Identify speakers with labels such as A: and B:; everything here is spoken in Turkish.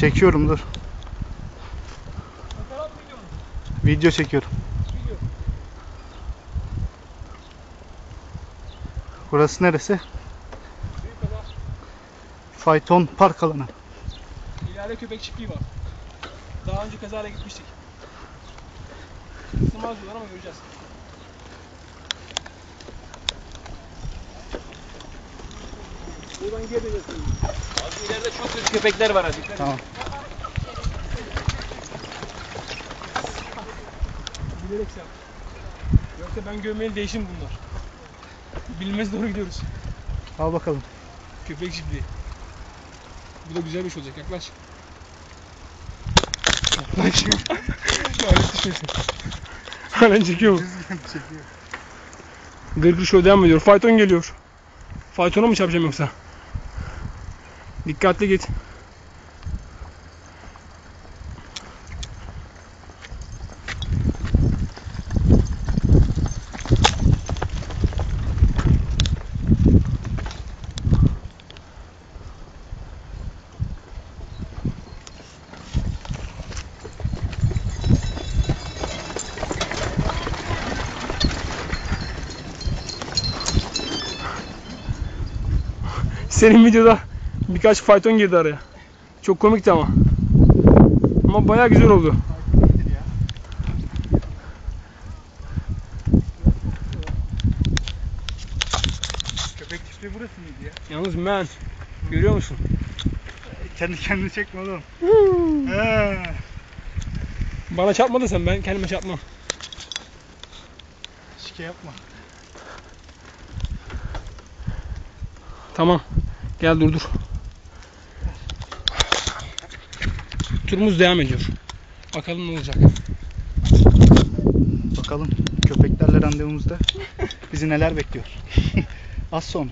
A: Çekiyorum dur.
B: Video
A: çekiyorum.
B: Video.
A: Burası neresi? Fayton Park alanı.
B: İleride köpek çiftliği var. Daha önce kazayla gitmiştik. Isınmaz diyorlar ama göreceğiz. Buradan dönüyorsun. Abi ileride çok kötü köpekler var hadi.
A: Tamam.
B: Bilerek sen. Yoksa ben görmeyeli değişim bunlar. Bilmez doğru gidiyoruz.
A: Al bakalım.
B: Köpek çiftliği. Bu da güzel bir şey olacak. Yaklaş. Yaklaş. Lanet düşmesin. Halen çekiyor mu?
A: Çekiyor.
B: Gırgır show devam ediyor. Fayton geliyor. Faytona mı çarpacağım yoksa? Dikkatli git. Senin videoda birkaç fayton girdi araya. Çok komikti ama. Ama bayağı güzel oldu.
A: Köpek çiftliği burası mıydı ya?
B: Yalnız man. Görüyor musun?
A: Kendi kendini çekme oğlum. He.
B: Bana çarpmadın sen ben kendime çarpmam.
A: Şike yapma.
B: Tamam. Gel dur dur. Turumuz devam ediyor. Bakalım ne olacak.
A: Bakalım köpeklerle randevumuzda bizi neler bekliyor. Az sonra.